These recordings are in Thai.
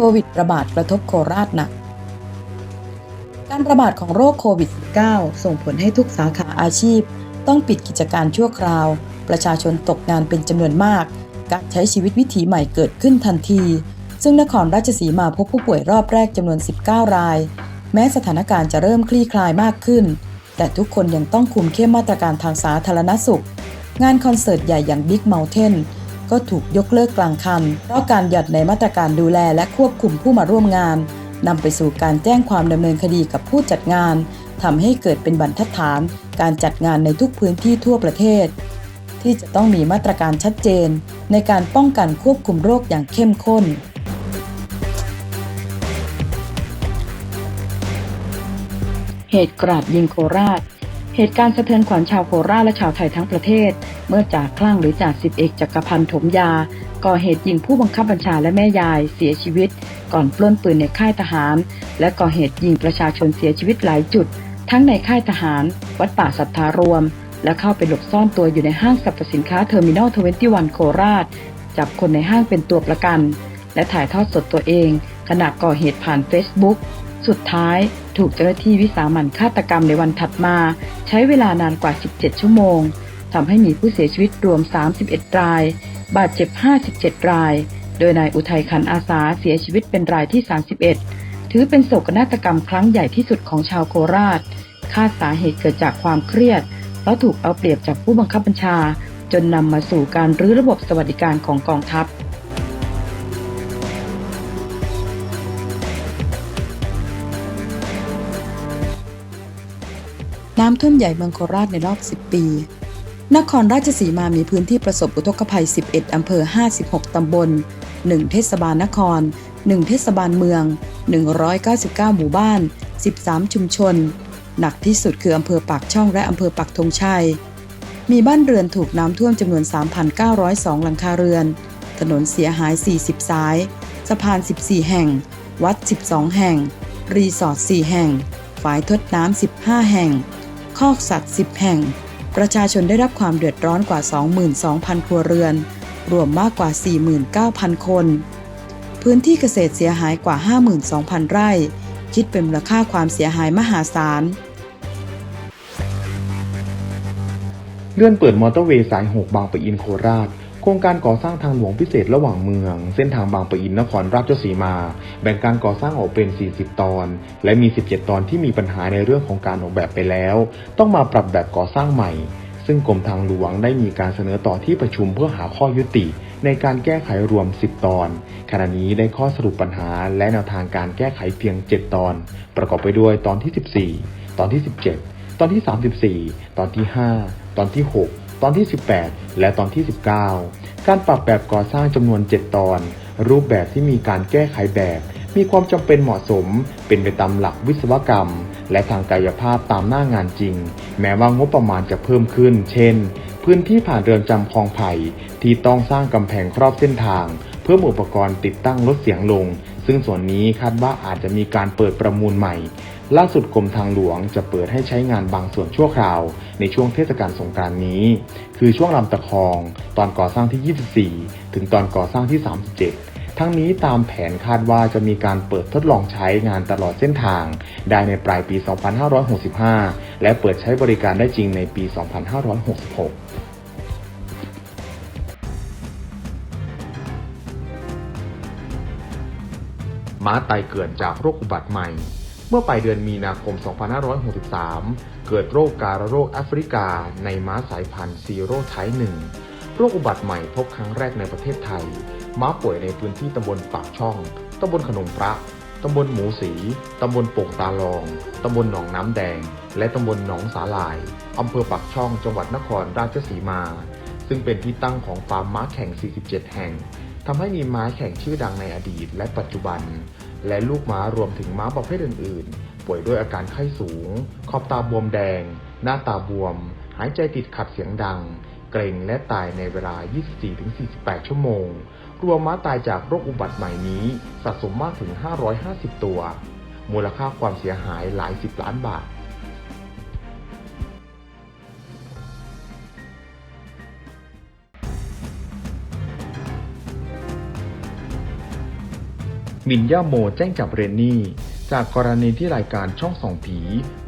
โควิดระบาดกระทบโคราชหนัก การระบาดของโรคโควิด -19 ส่งผลให้ทุกสาขาอาชีพ ต้องปิดกิจการชั่วคราว ประชาชนตกงานเป็นจำนวนมาก การใช้ชีวิตวิถีใหม่เกิดขึ้นทันที ซึ่งนครราชสีมาพบผู้ป่วยรอบแรกจำนวน 19 ราย แม้สถานการณ์จะเริ่มคลี่คลายมากขึ้น แต่ทุกคนยังต้องคุมเข้มมาตรการทางสาธารณสุข งานคอนเสิร์ตใหญ่อย่าง Big Mountain ก็ถูกยกเลิกกลางคัน เพราะการหยัดในมาตรการดูแลและควบคุมผู้มาร่วมงานนำไปสู่การแจ้งความดำเนินคดีกับผู้จัดงานทำให้เกิดเป็นบรรทัดฐาน การจัดงานในทุกพื้นที่ทั่วประเทศ ที่จะต้องมีมาตรการชัดเจน ในการป้องกันควบคุมโรคอย่างเข้มข้นเหตุกราดยิงโคราช เหตุการณ์สะเทือนขวัญชาวโคราชและชาวไทยทั้งประเทศ เมื่อจ่าคลั่งหรือจ่าสิบเอกจักรพันธ์ถมยา ก่อเหตุยิงผู้บังคับบัญชาและแม่ยายเสียชีวิต ก่อนปล้นปืนในค่ายทหาร และก่อเหตุยิงประชาชนเสียชีวิตหลายจุด ทั้งในค่ายทหาร วัดป่าสัทธารวม และเข้าไปหลบซ่อนตัวอยู่ในห้างสรรพสินค้าเทอร์มินอล21โคราช จับคนในห้างเป็นตัวประกัน และถ่ายทอดสดตัวเอง ขณะก่อเหตุผ่าน Facebook สุดท้ายถูกเจ้าหน้าที่วิสามันฆาตกรรมในวันถัดมา ใช้เวลานานกว่า 17 ชั่วโมง ทำให้มีผู้เสียชีวิตรวม 31 ราย บาดเจ็บ 57 ราย โดยนายอุทัยขันอาสาเสียชีวิตเป็นรายที่ 31 ถือเป็นโศกนาฏกรรมครั้งใหญ่ที่สุดของชาวโคราช คาดสาเหตุเกิดจากความเครียด เพราะถูกเอาเปรียบจากผู้บังคับบัญชา จนนำมาสู่การรื้อระบบสวัสดิการของกองทัพน้ำท่วมใหญ่เมืองโคราชในรอบ 10 ปี นครราชสีมามีพื้นที่ประสบอุทกภัย 11 อำเภอ 56 ตำบล 1 เทศบาลนคร 1 เทศบาลเมือง 199 หมู่บ้าน 13 ชุมชน หนักที่สุดคืออำเภอปากช่องและอำเภอปักธงชัย มีบ้านเรือนถูกน้ำท่วมจำนวน 3,902 หลังคาเรือน ถนนเสียหาย 40 สาย สะพาน 14 แห่ง วัด 12 แห่ง รีสอร์ท 4 แห่ง ฝายทดน้ำ 15 แห่ง คอกสัตว์ 10 แห่ง ประชาชนได้รับความเดือดร้อนกว่า 22,000 ครัวเรือน รวมมากกว่า 49,000 คน พื้นที่เกษตรเสียหายกว่า 52,000 ไร่ คิดเป็นมูลค่าความเสียหายมหาศาล เลื่อนเปิดมอเตอร์เวย์สาย 6 บางปะอินโคราช ครงการก่อสร้างทางหลวงพิเศษระหว่างเมือง เส้นทางบางปะอินนครราชสีมา แบ่งการก่อสร้างออกเป็น 40 ตอน และมี 17 ตอนที่มีปัญหาในเรื่องของการออกแบบไปแล้ว ต้องมาปรับแบบก่อสร้างใหม่ ซึ่งกรมทางหลวงได้มีการเสนอต่อที่ประชุมเพื่อหาข้อยุติ ในการแก้ไขรวม 10 ตอน ขณะนี้ได้ข้อสรุปปัญหาและแนวทางการแก้ไขเพียง 7 ตอน ประกอบไปด้วยตอนที่ 14 ตอนที่ 17 ตอนที่ 34 ตอนที่ 5 ตอนที่ 6 ตอนที่ 18 และตอนที่ 19 การปรับแบบก่อสร้างจำนวน 7 ตอน รูปแบบที่มีการแก้ไขแบบ มีความจำเป็นเหมาะสม เป็นไปตามหลักวิศวกรรม และทางกายภาพตามหน้างานจริง แม้ว่างบประมาณจะเพิ่มขึ้น เช่น พื้นที่ผ่านเรือนจำคลองไผ่ที่ต้องสร้างกำแพงครอบเส้นทาง เพิ่มอุปกรณ์ติดตั้งลดเสียงลง ซึ่งส่วนนี้คาดว่าอาจจะมีการเปิดประมูลใหม่ ล่าสุดกรมทางหลวงจะเปิดให้ใช้งานบางส่วนชั่วคราว ในช่วงเทศกาลสงกรานต์นี้ คือช่วงลำตะคอง ตอนก่อสร้างที่ 24 ถึงตอนก่อสร้างที่ 37 ทั้งนี้ตามแผนคาดว่าจะมีการเปิดทดลองใช้งานตลอดเส้นทาง ได้ในปลายปี 2565 และเปิดใช้บริการได้จริงในปี 2566ม้าตายเกิดจากโรคอุบัติใหม่ เมื่อปลายเดือนมีนาคม 2563 เกิดโรคการะโรคแอฟริกา ในม้าสายพันธุ์ซีโร่ไทป์หนึ่งโรคอุบัติใหม่พบครั้งแรกในประเทศไทย ม้าป่วยในพื้นที่ตำบลปากช่อง ตำบลขนมพระ ตำบลหมูสี ตำบลโป่งตาลอง ตำบลหนองน้ำแดง และตำบลหนองสาลาย อำเภอปากช่อง จังหวัดนครราชสีมา ซึ่งเป็นที่ตั้งของฟาร์มม้าแข่ง 47 แห่งทำให้มีม้าแข่งชื่อดังในอดีตและปัจจุบัน และลูกม้ารวมถึงม้าประเภทอื่น ๆ ป่วยด้วยอาการไข้สูง ขอบตาบวมแดง หน้าตาบวม หายใจติดขัดเสียงดัง เกร็งและตายในเวลา 24-48 ชั่วโมง รวมม้าตายจากโรคอุบัติใหม่นี้สะสมมากถึง 550 ตัว มูลค่าความเสียหายหลายสิบล้านบาท มมินย่าโมแจ้งจับเรนนี่ จากกรณีที่รายการช่องสองผี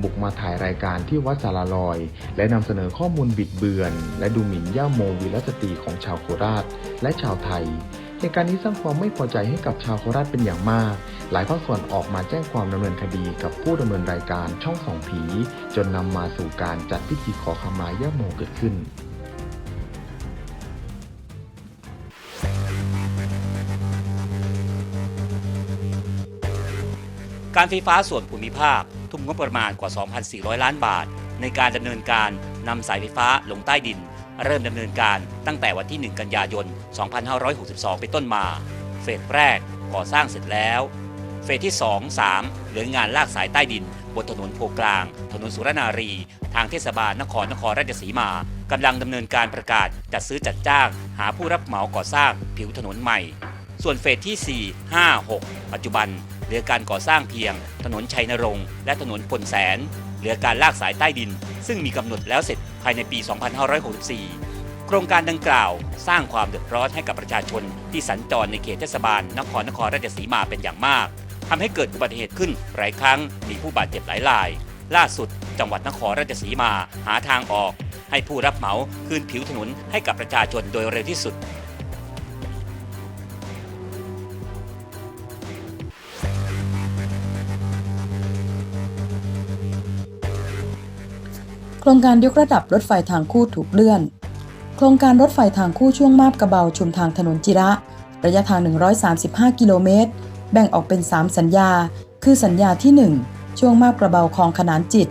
บุกมาถ่ายรายการที่วัดสารลอย และนำเสนอข้อมูลบิดเบือน และดูหมิ่นย่าโมวีรสตรีของชาวโคราช และชาวไทยเหตุการณ์นี้สร้างความไม่พอใจให้กับชาวโคราชเป็นอย่างมาก หลายภาคส่วนออกมาแจ้งความดำเนินคดีกับผู้ดำเนินรายการช่องสองผี จนนำมาสู่การจัดพิธีขอขมาย่าโมเกิดขึ้น การไฟฟ้าส่วนภูมิภาค ทุ่มงบประมาณกว่า 2,400 ล้านบาท ในการดำเนินการนำสายไฟฟ้าลงใต้ดิน เริ่มดำเนินการตั้งแต่วันที่ 1 กันยายน 2562 เป็นต้นมา เฟสแรกก่อสร้างเสร็จแล้ว เฟสที่ 2 3 เหลืองานลากสายใต้ดิน บนถนนโพกลาง ถนนสุรนารี ทางเทศบาลนครนครราชสีมากำลังดำเนินการประกาศจัดซื้อจัดจ้าง หาผู้รับเหมาก่อสร้างผิวถนนใหม่ ส่วนเฟสที่ 4 5 6 ปัจจุบัน เหลือการก่อสร้างเพียง ถนนชัยนรงค์และถนนพลแสน เหลือการลากสายใต้ดิน ซึ่งมีกำหนดแล้วเสร็จภายในปี 2564 โครงการดังกล่าวสร้างความเดือดร้อนให้กับประชาชนที่สัญจรในเขตเทศบาลนครนครราชสีมาเป็นอย่างมากทำให้เกิดอุบัติเหตุขึ้นหลายครั้งมีผู้บาดเจ็บหลายราย ล่าสุด จังหวัดนครราชสีมาหาทางออก ให้ผู้รับเหมาคืนผิวถนนให้กับประชาชนโดยเร็วที่สุด โครงการยกระดับรถไฟทางคู่ถูกเลื่อน โครงการรถไฟทางคู่ช่วงมาบกระเบาชุมทางถนนจิระ ระยะทาง 135 กิโลเมตร แบ่งออกเป็น 3 สัญญา คือสัญญาที่ 1 ช่วงมาบกระเบาคลองขนานจิต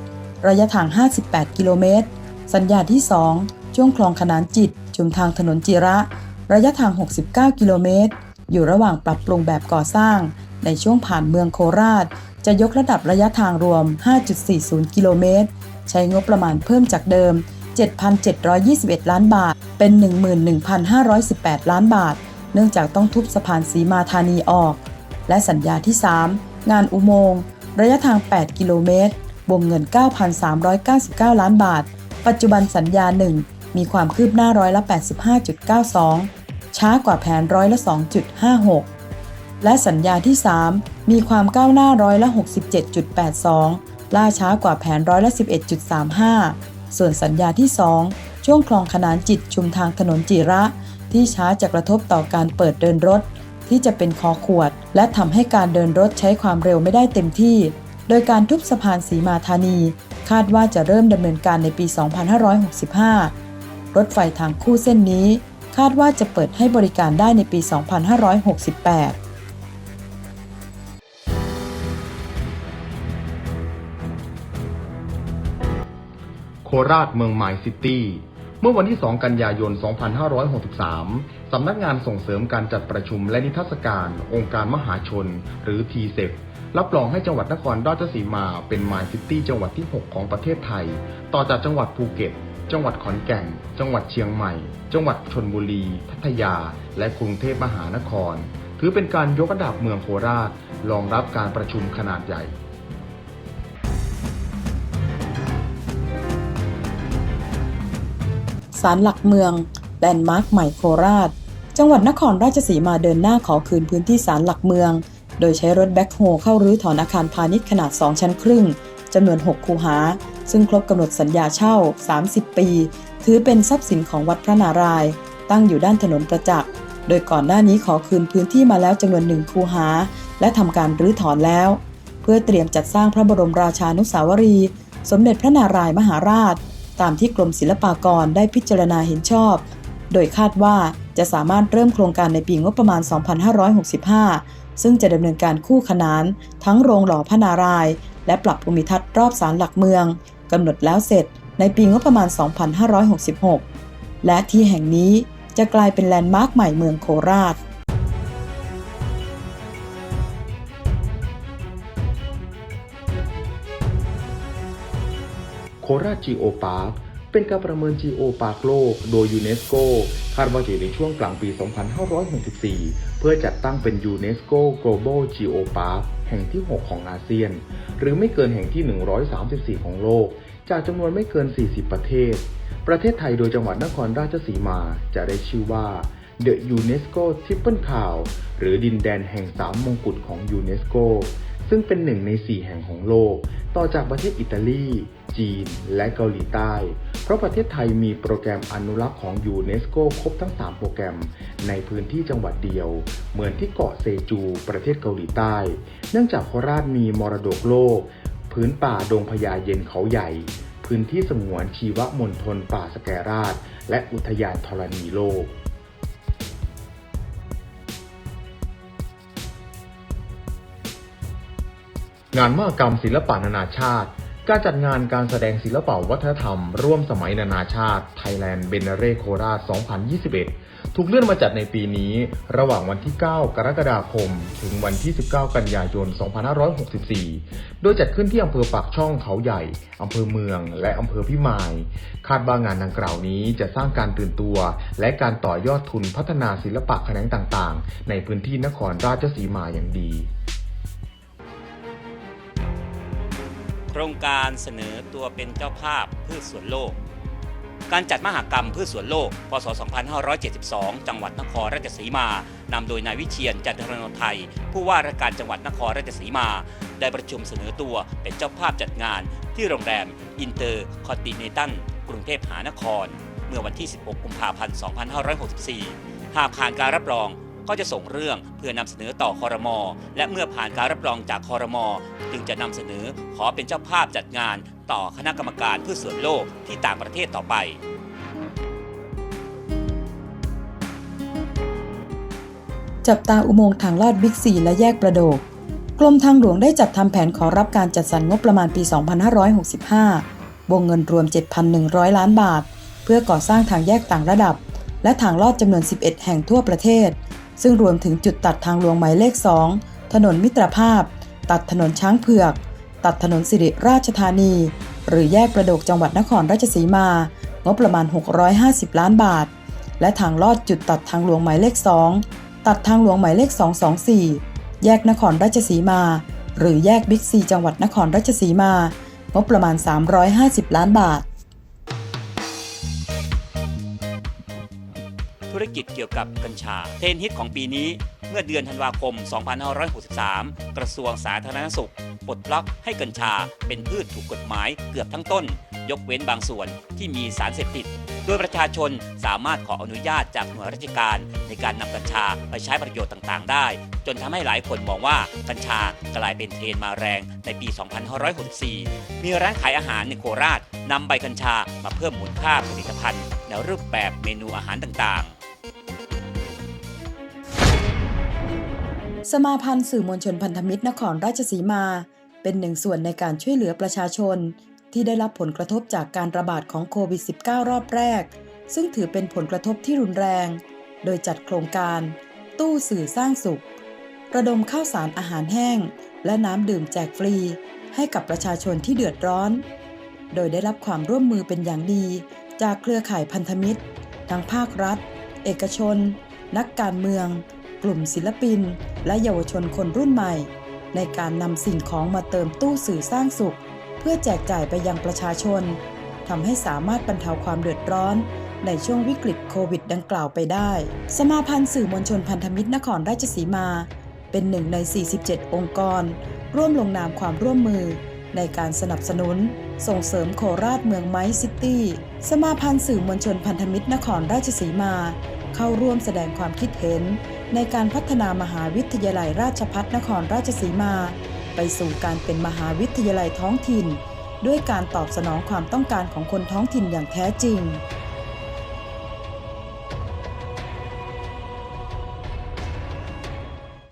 ระยะทาง 58 กิโลเมตร สัญญาที่ 2 ช่วงคลองขนานจิต ชุมทางถนนจิระ ระยะทาง 69 กิโลเมตร อยู่ระหว่างปรับปรุงแบบก่อสร้าง ในช่วงผ่านเมืองโคราช จะยกระดับระยะทางรวม 5.40 กิโลเมตร ใช้งบประมาณเพิ่มจากเดิม 7,721 ล้านบาท เป็น 11,518 ล้านบาท เนื่องจากต้องทุบสะพานสีมาธานีออก และสัญญาที่ 3 งานอุโมงค์ระยะทาง 8 กิโลเมตรวงเงิน 9,399 ล้านบาท ปัจจุบันสัญญา 1 มีความคืบหน้าร้อยละ 85.92 ช้ากว่าแผนร้อยละ 2.56 และสัญญาที่ 3 มีความก้าวหน้าร้อยละ 67.82 ล่าช้ากว่าแผนร้อยละ11.35 ส่วนสัญญาที่ 2 ช่วงคลองขนานจิตชุมทางถนนจิระ ที่ช้าจะกระทบต่อการเปิดเดินรถ ที่จะเป็นคอขวด และทำให้การเดินรถใช้ความเร็วไม่ได้เต็มที่ โดยการทุบสะพานสีมาธานี คาดว่าจะเริ่มดำเนินการในปี 2565 รถไฟทางคู่เส้นนี้ คาดว่าจะเปิดให้บริการได้ในปี 2568 โคราชเมืองไมล์ซิตี้ เมื่อวันที่ 2 กันยายน 2563 สำนักงานส่งเสริมการจัดประชุมและนิทรรศการ องค์การมหาชน หรือ t ีเรับรองให้จังหวัดนครราชสีมาเป็นไมซิตี้จังหวัดที่ 6 ของประเทศไทย ต่อจากจังหวัดภูเก็ต จังหวัดขอนแก่น จังหวัดเชียงใหม่ จังหวัดชนบุรี พัทยา และกรุงเทพมหานคร ถือเป็นการยกระดับเมืองโคราชรองรับการประชุมขนาดใหญ่ ศาลหลักเมืองแลนด์มาร์คใหม่โคราช จังหวัดนครราชสีมาเดินหน้าขอคืนพื้นที่ศาลหลักเมือง โดยใช้รถแบ็คโฮเข้ารื้อถอนอาคารพาณิชย์ขนาด 2 ชั้นครึ่งจำนวน 6 คูหา ซึ่งครบกำหนดสัญญาเช่า 30 ปี ถือเป็นทรัพย์สินของวัดพระนารายณ์ตั้งอยู่ด้านถนนประจักษ์โดยก่อนหน้านี้ขอคืนพื้นที่มาแล้วจำนวนหนึ่งคูหา และทำการรื้อถอนแล้ว เพื่อเตรียมจัดสร้างพระบรมราชานุสาวรี สมเด็จพระนารายณ์มหาราช ตามที่กรมศิลปากรได้พิจารณาเห็นชอบ โดยคาดว่าจะสามารถเริ่มโครงการในปีงบประมาณ 2565 ซึ่งจะดำเนินการคู่ขนาน ทั้งโรงหล่อพระนาราย และปรับภูมิทัศน์รอบศาลหลักเมืองกำหนดแล้วเสร็จในปีงบประมาณ 2566 และที่แห่งนี้จะกลายเป็นแลนด์มาร์คใหม่เมืองโคราช ราชจีโอพาร์คเป็นการประเมินจีโอพาร์คโลก โดยยูเนสโกคาดว่าจะอยู่ในช่วงกลางปี 2564 เพื่อจัดตั้งเป็นยูเนสโก Global Geo Park แห่งที่ 6 ของอาเซียน หรือไม่เกินแห่งที่ 134 ของโลก จากจำนวนไม่เกิน 40 ประเทศ ประเทศไทยโดยจังหวัดนครราชสีมาจะได้ชื่อว่า The UNESCO Triple Crown หรือดินแดนแห่งสามมงกุฎของยูเนสโก ซึ่งเป็นหนึ่งในสี่แห่งของโลก ต่อจากประเทศอิตาลี จีน และเกาหลีใต้ เพราะประเทศไทยมีโปรแกรมอนุรักษ์ของยูเนสโกครบทั้ง 3 โปรแกรม ในพื้นที่จังหวัดเดียว เหมือนที่เกาะเซจู ประเทศเกาหลีใต้ เนื่องจากโคราชมีมรดกโลก พื้นป่าดงพญาเย็นเขาใหญ่ พื้นที่สงวนชีวมณฑลป่าสแกราช และอุทยานธรณีโลก งานมหกรรมศิลปะนานาชาติ การจัดงานการแสดงศิลปะวัฒนธรรม ร่วมสมัยนานาชาติ Thailand b e n a r e โคราช2021 ถูกเลื่อนมาจัดในปีนี้ ระหว่างวันที่ 9 กรกฎาคม ถึงวันที่ 19 กันยายน 2564 โดยจัดขึ้นที่อำเภอปากช่องเขาใหญ่ อำเภอเมือง และอำเภอพิมาย คาดว่างานดังกล่าวนี้จะสร้างการตื่นตัว และการต่อยอดทุนพัฒนาศิลปะแขนงต่างๆ ในพื้นที่นครราชสีมาอย่างดี รงการเสนอตัวเป็นเจ้าภาพพืชสวนโลก การจัดมหกรรมพืชสวนโลก พศ 2572 จังหวัดนครราชสีมานำโดยนายวิเชียนจันทรโนไทยผู้ว่าราชการจังหวัดนครราชสีมา ได้ประชุมเสนอตัวเป็นเจ้าภาพจัดงานที่โรงแรมอินเตอร์คอนติเนตัลกรุงเทพมหานคร เมื่อวันที่ 16 กุมภาพันธ์ 2564 หากผ่านการรับรอง ก็จะส่งเรื่องเพื่อนำเสนอต่อคอรมอและเมื่อผ่านการรับรองจากคอรมอจึงจะนำเสนอขอเป็นเจ้าภาพจัดงาน ต่อคณะกรรมการเพื่อส่วนโลกที่ต่างประเทศต่อไปจับตาอุโมงค์ทางลอดบิ๊กซีและแยกประโดก กรมทางหลวงได้จัดทำแผนขอรับการจัดสรรงบประมาณปี 2565 วงเงินรวม 7,100 ล้านบาท เพื่อก่อสร้างทางแยกต่างระดับ และทางลอดจำนวน 11 แห่งทั่วประเทศ ซึ่งรวมถึงจุดตัดทางหลวงหมายเลข 2 ถนนมิตรภาพ ตัดถนนช้างเผือก ตัดถนนสิริราชธานี หรือแยกประดกจังหวัดนครราชสีมา งบประมาณ 650 ล้านบาท และทางลอดจุดตัดทางหลวงหมายเลข 2 ตัดทางหลวงหมายเลข 224 แยกนครราชสีมา หรือแยกบิ๊กซีจังหวัดนครราชสีมา งบประมาณ 350 ล้านบาท เกี่ยวกับกัญชา เทรนฮิตของปีนี้เมื่อเดือนธันวาคม 2563 กระทรวงสาธารณสุขปลดล็อกให้กัญชาเป็นพืชถูกกฎหมายเกือบทั้งต้น ยกเว้นบางส่วนที่มีสารเสพติด โดยประชาชนสามารถขออนุญาตจากหน่วยราชการในการนำกัญชาไปใช้ประโยชน์ต่างๆ ได้ จนทำให้หลายคนมองว่ากัญชากลายเป็นเทรนมาแรงในปี 2564 มีร้านขายอาหารในโคราชนำใบกัญชามาเพิ่มมูลค่าผลิตภัณฑ์ในรูปแบบเมนูอาหารต่างๆ สมาพันธ์สื่อมวลชนพันธมิตรนครราชสีมา เป็นหนึ่งส่วนในการช่วยเหลือประชาชน ที่ได้รับผลกระทบจากการระบาดของโควิด -19 รอบแรก ซึ่งถือเป็นผลกระทบที่รุนแรง โดยจัดโครงการ ตู้สื่อสร้างสุข ระดมข้าวสารอาหารแห้ง และน้ำดื่มแจกฟรี ให้กับประชาชนที่เดือดร้อน โดยได้รับความร่วมมือเป็นอย่างดี จากเครือข่ายพันธมิตร ทั้งภาครัฐ เอกชน นักการเมือง กลุ่มศิลปิน และเยาวชนคนรุ่นใหม่ ในการนำสิ่งของมาเติมตู้สื่อสร้างสุข เพื่อแจกจ่ายไปยังประชาชนทำให้สามารถบรรเทาความเดือดร้อน ในช่วงวิกฤตโควิดดังกล่าวไปได้ สมาพันธ์สื่อมวลชนพันธมิตรนครราชสีมา เป็นหนึ่งใน 47 องค์กร ร่วมลงนามความร่วมมือ ในการสนับสนุน ส่งเสริมโคราชเมืองไม้ซิตี้สมาพันธ์สื่อมวลชนพันธมิตรนครราชสีมา เข้าร่วมแสดงความคิดเห็น ในการพัฒนามหาวิทยาลัยราชพัฒนครราชสีมา ไปสู่การเป็นมหาวิทยาลัยท้องถิ่น ด้วยการตอบสนองความต้องการของคนท้องถิ่นอย่างแท้จริง